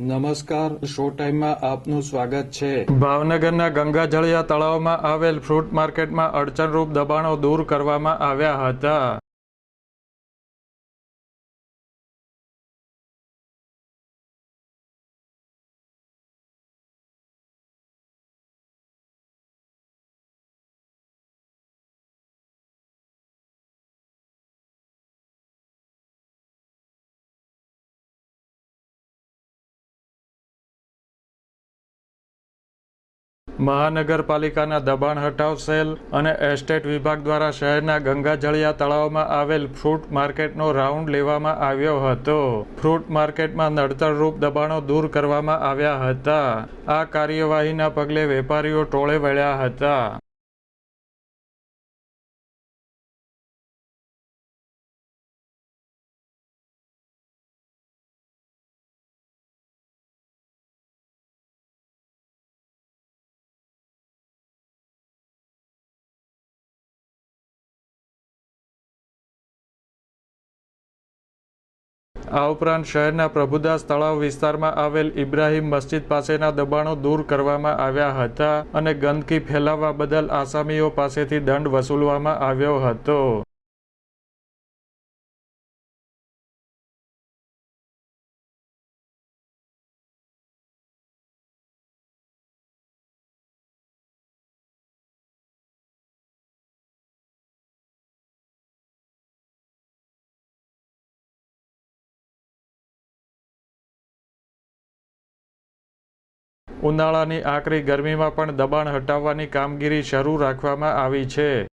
નમસ્કાર, શો ટાઈમમાં આપનું સ્વાગત છે. ભાવનગરના ગંગાજળિયા તળાવમાં આવેલ ફ્રૂટ માર્કેટમાં અડચણરૂપ દબાણો દૂર કરવામાં આવ્યા હતા. મહાનગરપાલિકાના દબાણ હટાવ સેલ અને એસ્ટેટ વિભાગ દ્વારા શહેરના ગંગાજળિયા તળાવમાં આવેલ ફ્રૂટ માર્કેટનો રાઉન્ડ લેવામાં આવ્યો હતો. ફ્રૂટ માર્કેટમાં નડતરરૂપ દબાણો દૂર કરવામાં આવ્યા હતા. આ કાર્યવાહીના પગલે વેપારીઓ ટોળે વળ્યા હતા. આ ઉપરાંત શહેરના પ્રભુદાસ તળાવ વિસ્તારમાં આવેલ ઇબ્રાહીમ મસ્જિદ પાસેના દબાણો દૂર કરવામાં આવ્યા હતા અને ગંદકી ફેલાવવા બદલ આસામીઓ પાસેથી દંડ વસૂલવામાં આવ્યો હતો. ઉનાળાની આકરી ગરમીમાં પણ દબાણ હટાવવાની કામગીરી શરૂ રાખવામાં આવી છે.